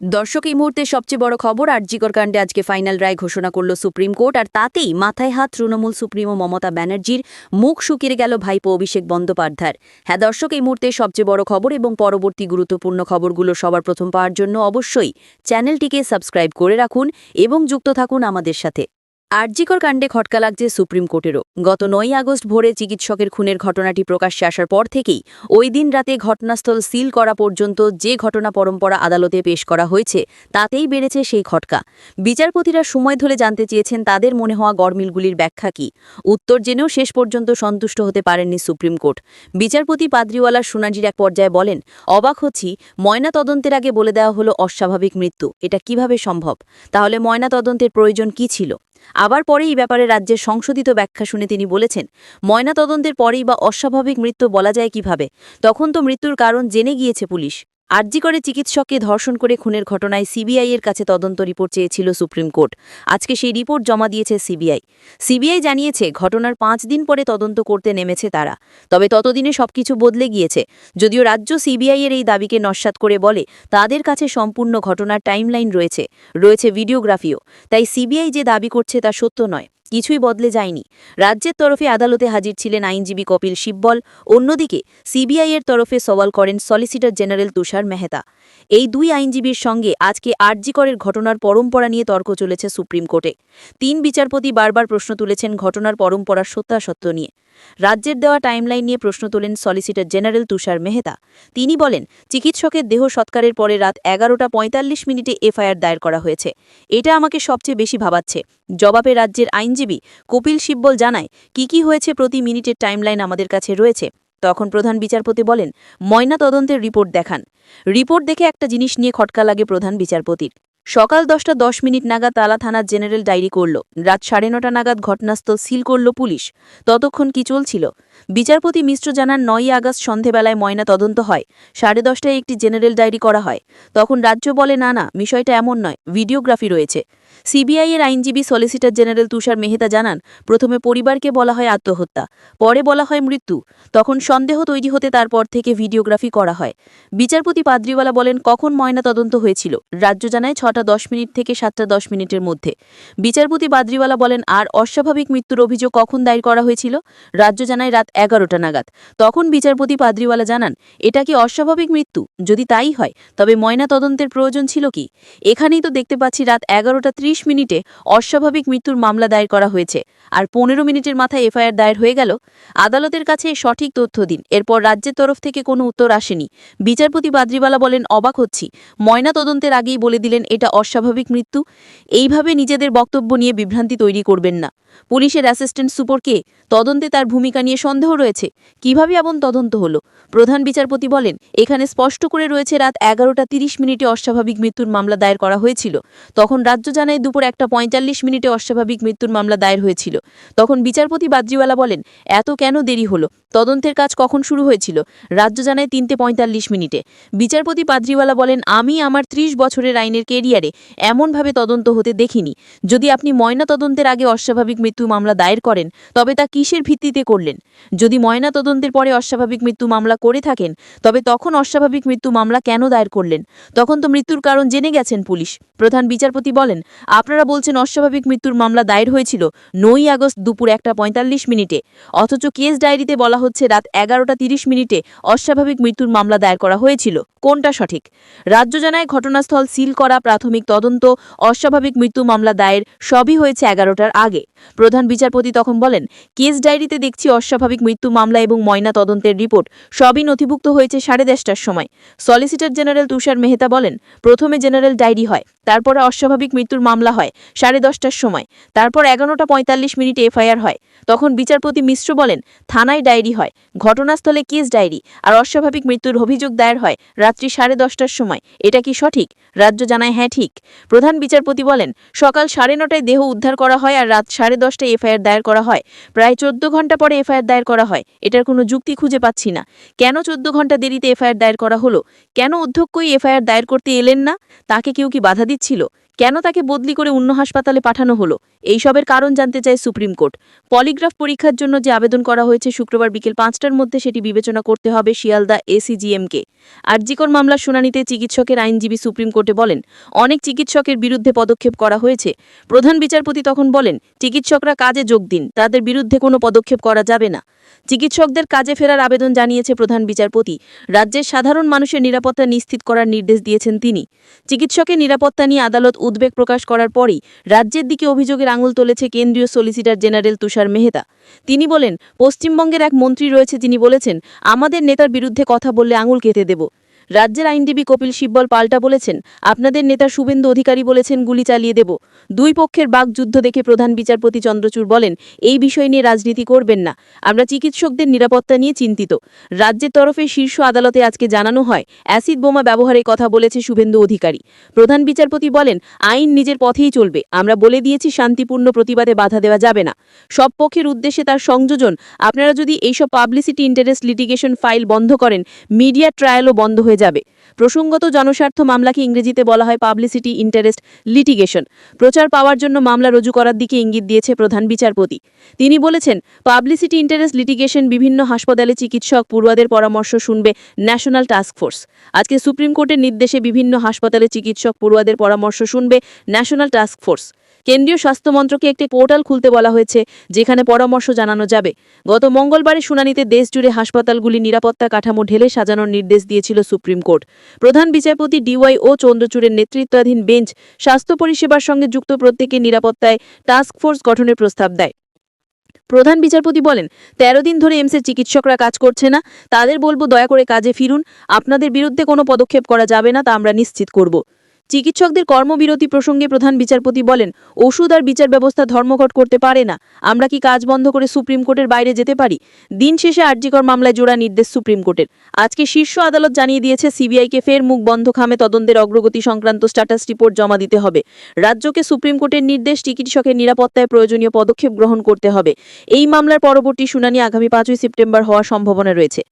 দর্শক, এই মুহূর্তে সবচেয়ে বড় খবর, আরজিকর কাণ্ডে আজকে ফাইনাল রায় ঘোষণা করল সুপ্রিম কোর্ট, আর তাতেই মাথায় হাত তৃণমূল সুপ্রিমো মমতা ব্যানার্জির মুখ শুকিয়ে গেল ভাইপো অভিষেক বন্দ্যোপাধ্যায়ের। হ্যাঁ দর্শক, এই মুহূর্তে সবচেয়ে বড় খবর এবং পরবর্তী গুরুত্বপূর্ণ খবরগুলো সবার প্রথম পাওয়ার জন্য অবশ্যই চ্যানেলটিকে সাবস্ক্রাইব করে রাখুন এবং যুক্ত থাকুন আমাদের সাথে। আরজিকর কাণ্ডে খটকা লাগছে সুপ্রিম কোর্টেরও। গত নয় আগস্ট ভোরে চিকিৎসকের খুনের ঘটনাটি প্রকাশ্যে আসার পর থেকেই ওই দিন রাতে ঘটনাস্থল সিল করা পর্যন্ত যে ঘটনা পরম্পরা আদালতে পেশ করা হয়েছে, তাতেই বেড়েছে সেই খটকা। বিচারপতিরা সময় ধরে জানতে চেয়েছেন তাদের মনে হওয়া গরমিলগুলির ব্যাখ্যা কি। উত্তর জেনেও শেষ পর্যন্ত সন্তুষ্ট হতে পারেননি সুপ্রিম কোর্ট। বিচারপতি পাদ্রিওয়ালার শুনানির এক পর্যায়ে বলেন, অবাক হচ্ছি, ময়না তদন্তের আগে বলে দেওয়া হলো অস্বাভাবিক মৃত্যু। এটা কীভাবে সম্ভব? তাহলে ময়না তদন্তের প্রয়োজন কি ছিল? আবার পরে এই ব্যাপারে রাজ্যের সংশোধিত ব্যাখ্যা শুনে তিনি বলেছেন ময়না তদন্তের পরেই বা অস্বাভাবিক মৃত্যু বলা যায় কীভাবে? তখন তো মৃত্যুর কারণ জেনে গিয়েছে পুলিশ। আর্জি করে চিকিৎসককে ধর্ষণ করে খুনের ঘটনায় সিবিআই এর কাছে তদন্ত রিপোর্ট চেয়েছিল সুপ্রিম কোর্ট। আজকে সেই রিপোর্ট জমা দিয়েছে সিবিআই। সিবিআই জানিয়েছে, ঘটনার পাঁচ দিন পরে তদন্ত করতে নেমেছে তারা। তবে ততদিনে সবকিছু বদলে গিয়েছে। যদিও রাজ্য সিবিআই এর এই দাবিকে নস্বাত করে বলে, তাদের কাছে সম্পূর্ণ ঘটনার টাইমলাইন রয়েছে রয়েছে ভিডিওগ্রাফিও। তাই সিবিআই যে দাবি করছে তা সত্য নয়। কিছুই বদলে যায়নি। রাজ্যের তরফে আদালতে হাজির ছিলেন আইনজীবী কপিল শিববল, অন্যদিকে সিবিআইয়ের তরফে সওয়াল করেন সলিসিটর জেনারেল তুষার মেহতা। এই দুই আইনজীবীর সঙ্গে আজকে আরজিকরের ঘটনার পরম্পরা নিয়ে তর্ক চলেছে সুপ্রিম কোর্টে। তিন বিচারপতি বারবার প্রশ্ন তুলেছেন ঘটনার পরম্পরার সত্যাসত্য নিয়ে। রাজ্যের দেওয়া টাইমলাইন নিয়ে প্রশ্ন তোলেন সলিসিটর জেনারেল তুষার মেহতা। তিনি বলেন, চিকিৎসকের দেহ সৎকারের পরে রাত এগারোটা পঁয়তাল্লিশ মিনিটে এফআইআর দায়ের করা হয়েছে। এটা আমাকে সবচেয়ে বেশি ভাবাচ্ছে। জবাবে রাজ্যের আইনজীবী কপিল শিব্বল জানায়, কি কি হয়েছে প্রতি মিনিটের টাইমলাইন আমাদের কাছে রয়েছে। তখন প্রধান বিচারপতি বলেন ময়না তদন্তের রিপোর্ট দেখান। রিপোর্ট দেখে একটা জিনিস নিয়ে খটকা লাগে প্রধান বিচারপতির। সকাল দশটা দশ মিনিট নাগাদ তালা থানার জেনারেল ডায়েরি করল। রাত সাড়ে নটা নাগাদ ঘটনাস্থল সিল করল পুলিশ। ততক্ষণ কি চলছিল? বিচারপতি মিশ্র জানান, নয়ই আগস্ট সন্ধেবেলায় ময়না তদন্ত হয়। সাড়ে দশটায় একটি জেনারেল ডায়েরি করা হয়। তখন রাজ্য বলে, না না, বিষয়টা এমন নয়, ভিডিওগ্রাফি রয়েছে। সিবিআই এর আইনজীবী সলিসিটর জেনারেল তুষার মেহতা জানান, প্রথমে পরিবারকে বলা হয় আত্মহত্যা, পরে বলা হয় মৃত্যু। তখন সন্দেহ তৈরি হতে তারপর থেকে ভিডিওগ্রাফি করা হয়। বিচারপতি পাদ্রিওয়ালা বলেন, কখন ময়না তদন্ত হয়েছিল? রাজ্য জানায়, ছটা দশ মিনিট থেকে সাতটা দশ মিনিটের মধ্যে। বিচারপতি পাদ্রিওয়ালা বলেন, আর অস্বাভাবিক মৃত্যুর অভিযোগ কখন দায়ের করা হয়েছিল? রাজ্য জানায় রাত এগারোটা নাগাদ। তখন বিচারপতি পাদ্রিওয়ালা জানান, এটা কি অস্বাভাবিক মৃত্যু? যদি তাই হয়, তবে ময়না তদন্তের প্রয়োজন ছিল কি? এখানেই তো দেখতে পাচ্ছি রাত এগারোটা ত্রিশ মিনিটে অস্বাভাবিক মৃত্যুর মামলা দায়ের করা হয়েছে আর পনেরো মিনিটের মাথায় এফআইআর দায়ের হয়ে গেল। আদালতের কাছে সঠিক তথ্য দিন। এরপর রাজ্যের তরফ থেকে কোনো উত্তর আসেনি। বিচারপতি বাদ্রিবালা বলেন, অবাক হচ্ছি। ময়না তদন্তের আগেই বলে দিলেন, এটা অস্বাভাবিক মৃত্যু। এইভাবে নিজেদের বক্তব্য নিয়ে বিভ্রান্তি তৈরি করবেন না। পুলিশের অ্যাসিস্ট্যান্ট সুপরকে তদন্তে তার ভূমিকা নিয়ে সন্দেহ রয়েছে। কীভাবে এমন তদন্ত হলো? প্রধান বিচারপতি বলেন, এখানে স্পষ্ট করে রয়েছে রাত এগারোটা তিরিশ মিনিটে অস্বাভাবিক মৃত্যুর মামলা দায়ের করা হয়েছিল। তখন রাজ্য জানায় দুপুর একটা পঁয়তাল্লিশ মিনিটে অস্বাভাবিক মৃত্যুর মামলা দায়ের হয়েছিল। তখন বিচারপতি বাদ্রিওয়ালা বলেন, এত কেন দেরি হলো? তদন্তের কাজ কখন শুরু হয়েছিল? রাজ্য জানায় তিনটে পঁয়তাল্লিশ মিনিটে। বিচারপতি পাদ্রিওয়ালা বলেন, আমি আমার ত্রিশ বছরের আইনের কেরিয়ারে এমনভাবে তদন্ত হতে দেখিনি। যদি আপনি ময়না তদন্তের আগে অস্বাভাবিক মৃত্যু মামলা দায়ের করেন, তবে তা কিসের ভিত্তিতে করলেন? যদি ময়না তদন্তের পরে অস্বাভাবিক মৃত্যু মামলা করে থাকেন, তবে তখন অস্বাভাবিক মৃত্যু মামলা কেন দায়ের করলেন? তখন তো মৃত্যুর কারণ জেনে গেছেন পুলিশ। প্রধান বিচারপতি বলেন, আপনারা বলছেন অস্বাভাবিক মৃত্যুর মামলা দায়ের হয়েছিল নই আগস্ট দুপুর একটা পঁয়তাল্লিশ মিনিটে। অথচ কেস ডায়েরিতে বলা হচ্ছে রাত এগারোটা তিরিশ মিনিটে অস্বাভাবিক মৃত্যুর মামলা দায়ের করা হয়েছিল। কোনটা সঠিক? রাজ্য জানায় ঘটনাস্থল সিল করা প্রাথমিক তদন্ত, অস্বাভাবিক মৃত্যু মামলা দায়ের সবই হয়েছে এগারোটার আগে। প্রধান বিচারপতি তখন বলেন, কেস ডায়েরিতে দেখছি অস্বাভাবিক মৃত্যু মামলা এবং ময়না তদন্তের রিপোর্ট সবই নথিভুক্ত হয়েছে সাড়ে দশটার সময়। সলিসিটর জেনারেল তুষার মেহতা বলেন, প্রথমে জেনারেল ডায়েরি হয়, তারপরে অস্বাভাবিক মৃত্যুর মামলা হয় সাড়ে দশটার সময়, তারপর এগারোটা পঁয়তাল্লিশ মিনিটে এফআইআর হয়। তখন বিচারপতি মিশ্র বলেন, থানায় ডায়েরি হয়, ঘটনাস্থলে কেস ডায়েরি আর অস্বাভাবিক মৃত্যুর অভিযোগ দায়ের হয় রাত্রি সাড়ে দশটার সময়। এটা কি সঠিক? রাজ্য জানায় হ্যাঁ ঠিক। প্রধান বিচারপতি বলেন, সকাল সাড়ে নটায় দেহ উদ্ধার করা হয় আর রাত সাড়ে দশটায় এফআইআর দায়ের করা হয়। প্রায় চোদ্দ ঘণ্টা পরে এফআইআর দায়ের করা হয়। এটার কোনো যুক্তি খুঁজে পাচ্ছি না। কেন চোদ্দ ঘণ্টা দেরিতে এফআইআর দায়ের করা হলো? কেন অধ্যক্ষই এফআইআর দায়ের করতে এলেন না? তাকে কেউ কি বাধা দিচ্ছিল? কেন তাকে বদলি করে অন্য হাসপাতালে পাঠানো হলো? এইসবের কারণ জানতে চায় সুপ্রিম কোর্ট। পলিগ্রাফ পরীক্ষার জন্য যে আবেদন করা হয়েছে শুক্রবার বিকেল পাঁচটার মধ্যে সেটি বিবেচনা করতে হবে শিয়ালদা এসিজিএমকে। আরজিকর মামলার শুনানিতে চিকিৎসকের আইনজীবী সুপ্রিম কোর্টে বলেন, অনেক চিকিৎসকের বিরুদ্ধে পদক্ষেপ করা হয়েছে। প্রধান বিচারপতি তখন বলেন, চিকিৎসকরা কাজে যোগ দিন, তাদের বিরুদ্ধে কোনো পদক্ষেপ করা যাবে না। চিকিৎসকদের কাজে ফেরার আবেদন জানিয়েছে প্রধান বিচারপতি। রাজ্যের সাধারণ মানুষের নিরাপত্তা নিশ্চিত করার নির্দেশ দিয়েছেন তিনি। চিকিৎসকের নিরাপত্তা নিয়ে আদালত উদ্বেগ প্রকাশ করার পরই রাজ্যের দিকে অভিযোগের আঙুল তুলেছে কেন্দ্রীয় সলিসিটার জেনারেল তুষার মেহতা। তিনি বলেন, পশ্চিমবঙ্গের এক মন্ত্রী রয়েছে, যিনি বলেছেন, আমাদের নেতার বিরুদ্ধে কথা বললে আঙুল কেটে দেব। রাজ্যের আইনজীবী কপিল সিব্বল পাল্টা বলেছেন, আপনাদের নেতা শুভেন্দু অধিকারী বলেছেন, গুলি চালিয়ে দেব। দুই পক্ষের বাকযুদ্ধ দেখে প্রধান বিচারপতি চন্দ্রচূড় বলেন, এই বিষয় নিয়ে রাজনীতি করবেন না। আমরা চিকিৎসকদের নিরাপত্তা নিয়ে চিন্তিত। রাজ্যের তরফে শীর্ষ আদালতে আজকে জানানো হয়, অ্যাসিড বোমা ব্যবহারের কথা বলেছে শুভেন্দু অধিকারী। প্রধান বিচারপতি বলেন, আইন নিজের পথেই চলবে। আমরা বলে দিয়েছি, শান্তিপূর্ণ প্রতিবাদে বাধা দেওয়া যাবে না। সব পক্ষের উদ্দেশ্যে তার সংযোজন। আপনারা যদি এইসব পাবলিসিটি ইন্টারেস্ট লিটিগেশন ফাইল বন্ধ করেন, মিডিয়া ট্রায়ালও বন্ধ হয়ে যাবে। প্রসঙ্গত জনস্বার্থ মামলাকে ইংরেজিতে বলা হয় পাবলিসিটি ইন্টারেস্ট লিটিগেশন। প্রচার পাওয়ার জন্য মামলা রুজু করার দিকে ইঙ্গিত দিয়েছে প্রধান বিচারপতি। তিনি বলেছেন, পাবলিসিটি ইন্টারেস্ট লিটিগেশন বিভিন্ন হাসপাতালে চিকিৎসক পড়ুয়াদের পরামর্শ শুনবে ন্যাশনাল টাস্ক ফোর্স। আজকে সুপ্রিম কোর্টের নির্দেশে বিভিন্ন হাসপাতালে চিকিৎসক পড়ুয়াদের পরামর্শ শুনবে ন্যাশনাল টাস্ক ফোর্স। কেন্দ্রীয় স্বাস্থ্যমন্ত্রকে একটি পোর্টাল খুলতে বলা হয়েছে, যেখানে পরামর্শ জানানো যাবে। গত মঙ্গলবারের শুনানিতে দেশজুড়ে হাসপাতালগুলি নিরাপত্তা কাঠামো ঢেলে সাজানোর নির্দেশ দিয়েছিল সুপ্রিম কোর্ট। প্রধান বিচারপতি ডিওয়াই ও চন্দ্রচূড়ের নেতৃত্বাধীন বেঞ্চ স্বাস্থ্য পরিষেবার সঙ্গে যুক্ত প্রত্যেকের নিরাপত্তায় টাস্ক ফোর্স গঠনের প্রস্তাব দেয়। প্রধান বিচারপতি বলেন, তেরো দিন ধরে এমসের চিকিৎসকরা কাজ করছে না। তাদের বলব দয়া করে কাজে ফিরুন। আপনাদের বিরুদ্ধে কোনো পদক্ষেপ করা যাবে না তা আমরা নিশ্চিত করব। চিকিৎসকদের কর্মবিরতি প্রসঙ্গে প্রধান বিচারপতি বলেন, ওষুধ আর বিচার ব্যবস্থা ধর্মঘট করতে পারে না। আমরা কি কাজ বন্ধ করে সুপ্রিম কোর্টের বাইরে যেতে পারি? দিন শেষে আরজিকর মামলায় জোড়া নির্দেশ সুপ্রিম কোর্টের। আজকে শীর্ষ আদালত জানিয়ে দিয়েছে, সিবিআইকে ফের মুখ বন্ধ খামে তদন্তের অগ্রগতি সংক্রান্ত স্ট্যাটাস রিপোর্ট জমা দিতে হবে। রাজ্যকে সুপ্রিম কোর্টের নির্দেশ, চিকিৎসকের নিরাপত্তায় প্রয়োজনীয় পদক্ষেপ গ্রহণ করতে হবে। এই মামলার পরবর্তী শুনানি আগামী পাঁচই সেপ্টেম্বর হওয়ার সম্ভাবনা রয়েছে।